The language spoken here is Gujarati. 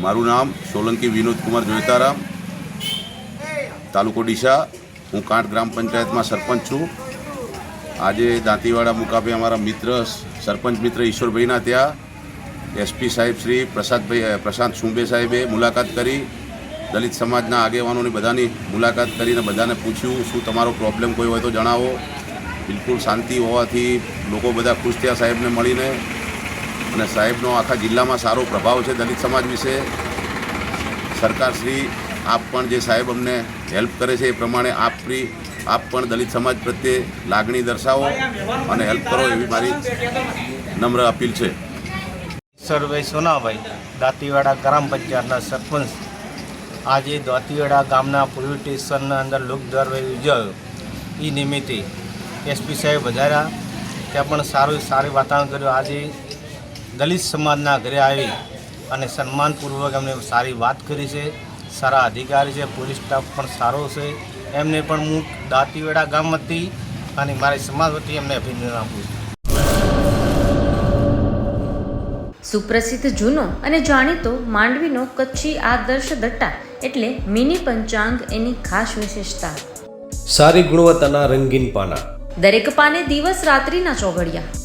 મારું નામ સોલંકી વિનોદ કુમાર જોઈતારામ. તાલુકો ડીસા. હું કાંઠ ગ્રામ પંચાયતમાં સરપંચ છું. આજે દાંતીવાડા મુકાબે અમારા મિત્ર, સરપંચ મિત્ર ઈશ્વરભાઈના ત્યાં. એસપી સાહેબ શ્રી પ્રસાદભાઈ પ્રશાંત સુંબે સાહેબે મુલાકાત કરી. દલિત સમાજના આગેવાનોની બધાની મુલાકાત કરીને બધાને પૂછ્યું, શું તમારો પ્રોબ્લેમ કોઈ હોય તો જણાવો. બિલકુલ શાંતિ હોવાથી લોકો બધા ખુશ થયા સાહેબને મળીને. અને સાહેબનો આખા જિલ્લામાં સારો પ્રભાવ છે દલિત સમાજ વિશે. સરકારશ્રી, આપ પણ જે સાહેબ અમને હેલ્પ કરે છે એ પ્રમાણે આપ ફ્રી આપ પણ દલિત સમાજ પ્રત્યે લાગણી દર્શાવો અને હેલ્પ કરો એવી મારી નમ્ર અપીલ છે. સરભાઈ સોનાભાઈ, દાંતીવાડા ગ્રામ પંચાયતના સરપંચ. આજે દાંતીવાડા ગામના પોલીસ સ્ટેશનના અંદર લોક યોજાયો. એ નિમિત્તે એસપી સાહેબ વધાર્યા. ત્યાં પણ સારું, સારી વાતાવરણ કર્યું. આજે દલિત સમાજના ઘરે આવી અને સન્માનપૂર્વક એમને સારી વાત કરી છે સારા અધિકારી છે પોલીસ સ્ટાફ પણ સારો છે. એમને પણ હું દાંતીવાડા ગામ હતી અને મારી સમાજ વતી એમને અભિનંદન આપું છું. સુપ્રસિદ્ધ જૂનો અને જાણીતો માંડવીનો કચ્છી આદર્શ દટ્ટા એટલે મિની પંચાંગ એની ખાસ વિશેષતા. સારી ગુણવત્તાના રંગીન પાના. દરેક પાને દિવસ રાત્રિના ચોઘડિયા.